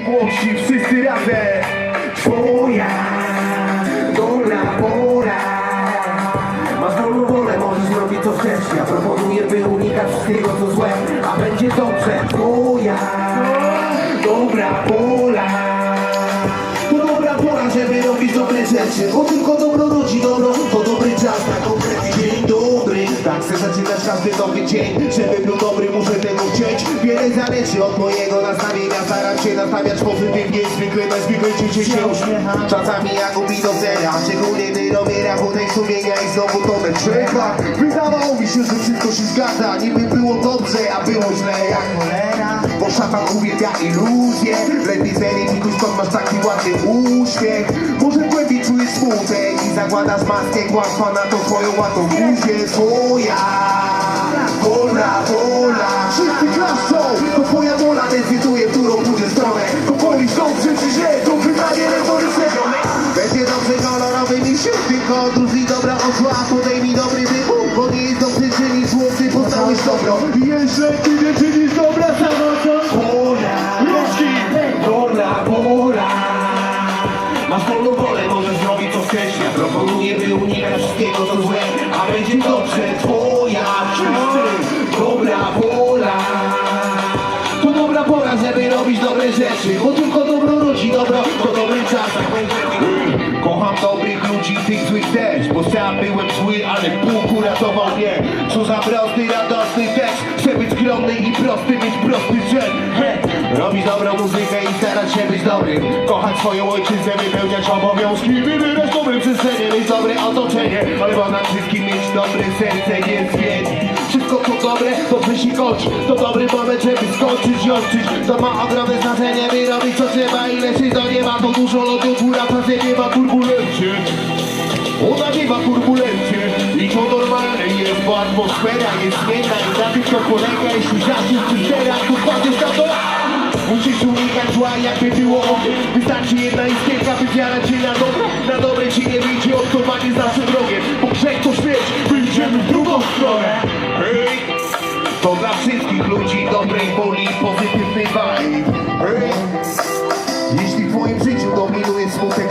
Młodsi wszyscy razem. Twoja dobra pora. Masz wolną wolę, możesz zrobić co chcesz. Ja proponuję, by unikać wszystkiego co złe A będzie dobrze. Twoja dobra pora To dobra pora, żeby robić dobre rzeczy Bo tylko dobro rodzi dobro To dobry czas. Na konkretny dzień dobry Tak chcę zaczynać każdy nowy dzień Żeby był dobry, Wiele zależy od mojego nastawienia Staram się nastawiać pozytywnie Zwykle na zwykłe życie się Czasami ja gubi do zera Szczególnie gdy robię rachunek sumienia I znowu to me czeka Wydawało mi się, że wszystko się zgadza Niby było dobrze, a było źle jak cholera. Bo szatan uwielbia iluzje Lepiej zweryfikuj skąd masz taki ładny uśmiech. Może w głębi czujesz smutek I zakładasz maskę kłamstwa na tą swoją ładną buzię. Twoja wola poznałeś dobro. I Jeszcze ty nie czynisz dobra samo to Wola, Ruski, wola, wola Masz wolną wolę, możesz zrobić co chcesz. Ja proponuję, by unikać wszystkiego co złe A będzie dobrze, twoja wszyscy! Dobra wola To dobra pora, żeby robić dobre rzeczy Bo tylko dobro rodzi dobro. To dobry czas, tak Kocham dobrych ludzi, tych złych też sam byłem zły, ale Bóg uratował mnie. Co za prosty, radosny tekst. Chcę być skromny i prosty, mieć prosty cel. He. Robić dobrą muzykę i starać się być dobrym. Kochać swoją ojczyznę, wypełniać obowiązki. Wybierać dobre przestrzenie, mieć dobre otoczenie. Ale nad wszystkim mieć dobre serce, nie zwiedz Wszystko co dobre, dobrze się kończy To dobry moment, żeby skończyć i odczyć. To ma ogromne znaczenie, by robić co trzeba. Ile się to nie ma, to dużo lodu góra Czasem nie ma turbulencji ona nie ma turbulencji i to normalne jest, bo atmosfera jest zmienna i na tym to polega, jeśli zaczniesz czy teraz, to wpadniesz na to. Musisz unikać zła, jakby było. Wystarczy jedna iskierka, by wiarać się na dobre Na dobre ci nie wyjdzie, odchowanie z naszym drogiem Bo grzech to śmierć, wyjdziemy w drugą stronę. Hej! To dla wszystkich ludzi dobrej woli, pozytywny vibe Hej! Jeśli w twoim życiu dominuje smutek,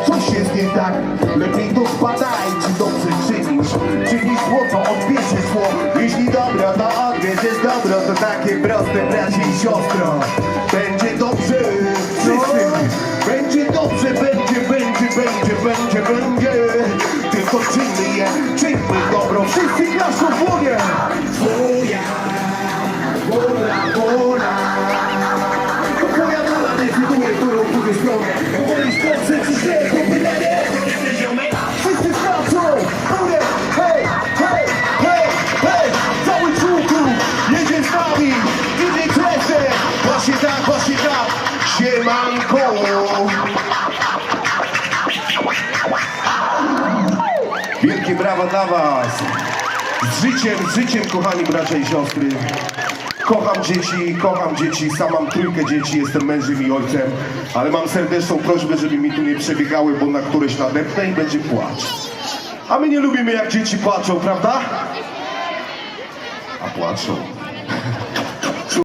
to odbierzesz dobro To takie proste, bracie i siostro. Będzie dobrze, wszyscy. Będzie dobrze, będzie, będzie, będzie, będzie, będzie. Tylko czyńmy je, czyńmy dobro? Wszyscy w dłonie Twoja wola, wola. To twoja wola decyduje, którą pójdę stronę Wolisz dobrze czy źle, Siemanko Wielkie brawa dla was Z życiem, z życiem kochani bracia i siostry Kocham dzieci, kocham dzieci, sam mam trójkę dzieci, jestem mężem i ojcem, ale mam serdeczną prośbę, żeby mi tu nie przebiegały, bo na któreś nadepnę i będzie płacz. A my nie lubimy jak dzieci płaczą, prawda? A płaczą.